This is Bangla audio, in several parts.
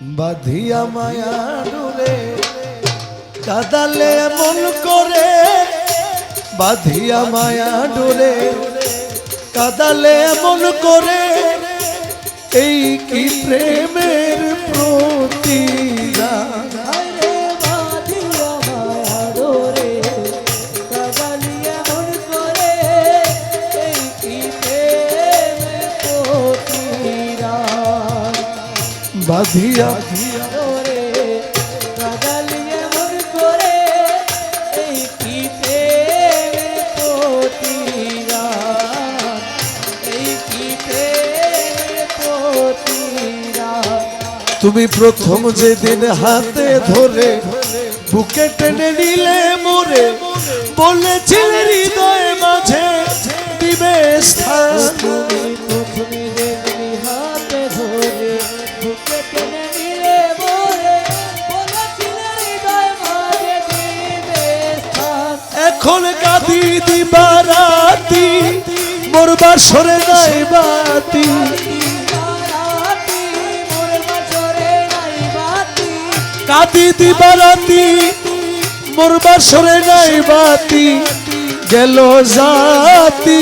বাধিয়া মায়া ডুরে কাদালে মন করে। বাধিয়া মায়া ডুরে কাদালে মন করে। এই কি প্রেমের প্রতিদান। তুমি প্রথম যেদিন হাতে ধরে বুকে টেনে নিলে মোরে, বলেছিলে হৃদয় মাঝে দিবে স্থান বাতি রাতি মোর বাসরে নাই বাতি। কাঁদি দিবারাতি মোর বাসরে নাই বাতি। গেল জাতি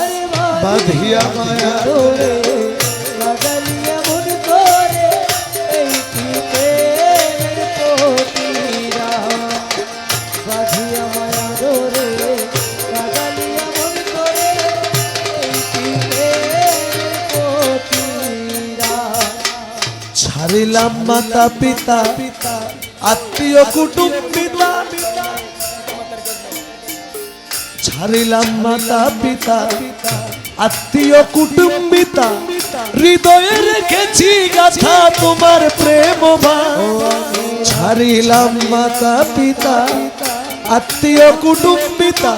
আরে বাঁধিয়া মায়া ছাড়িলাম মাতা পিতা, আত্মীয় কুটুম্বিতা ছাড়িলাম মাতা পিতা, আত্মীয় কুটুম্বিতা হৃদয়ে রেখেছি গাথা তোমার প্রেম ছাড়িলাম মাতা পিতা, আত্মীয় কুটুম্বিতা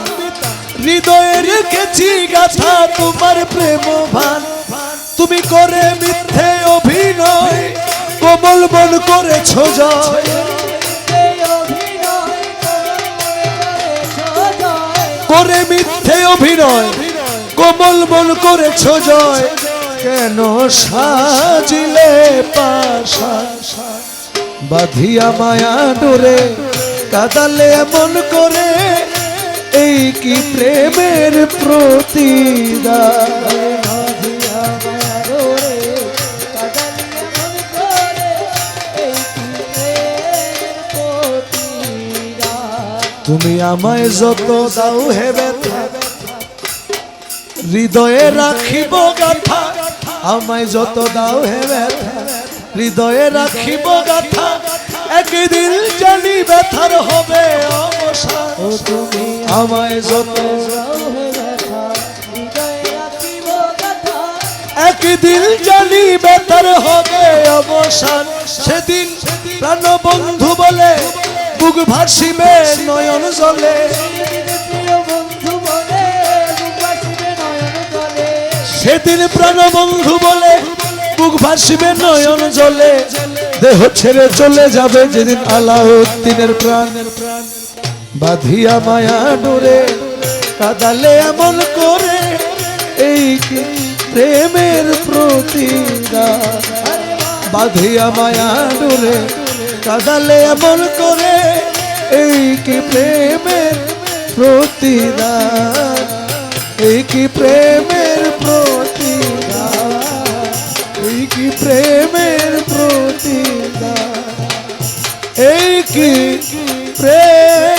হৃদয়ে রেখেছি গাথা তোমার প্রেম তুমি করে মিথ্যে অভিনয় কোমল মন করেছ মনে করে মিথ্যে অভিনয়, কোমল মন করেছ জয়। কেন সাজিলে বাধিয়া মায়া ডোরে কাদালে মন করে, এই কি প্রেমের প্রতিদান তুমি আমায় যত দাও হে ব্যথা হৃদয়ে রাখিব গাথা আমায় যত দাও হে ব্যথা হৃদয়ে রাখিব গাথা একদিন জানি ব্যথার হবে অবসান ও তুমি আমায় যত একদিন জানি ব্যথার হবে অবসান সেদিন প্রাণ বন্ধু বলে বুক ভাসিবে নয়ন জলে। সেদিন প্রাণ বন্ধু বলে বুক ভাসিবে নয়ন জলে। দেহ ছেড়ে চলে যাবে যেদিন আলাউদ্দিনের প্রাণের প্রাণ। বাঁধিয়া মায়া ডোরে, কাদালে এমন করে, এই প্রেমের প্রতিদান? বাঁধিয়া মায়া ডোরে, কাদালে এমন করে এই কি প্রেমের প্রতিদান এই কি প্রেমের প্রতিদান এই কি প্রেমের প্রতিদান এই প্রেম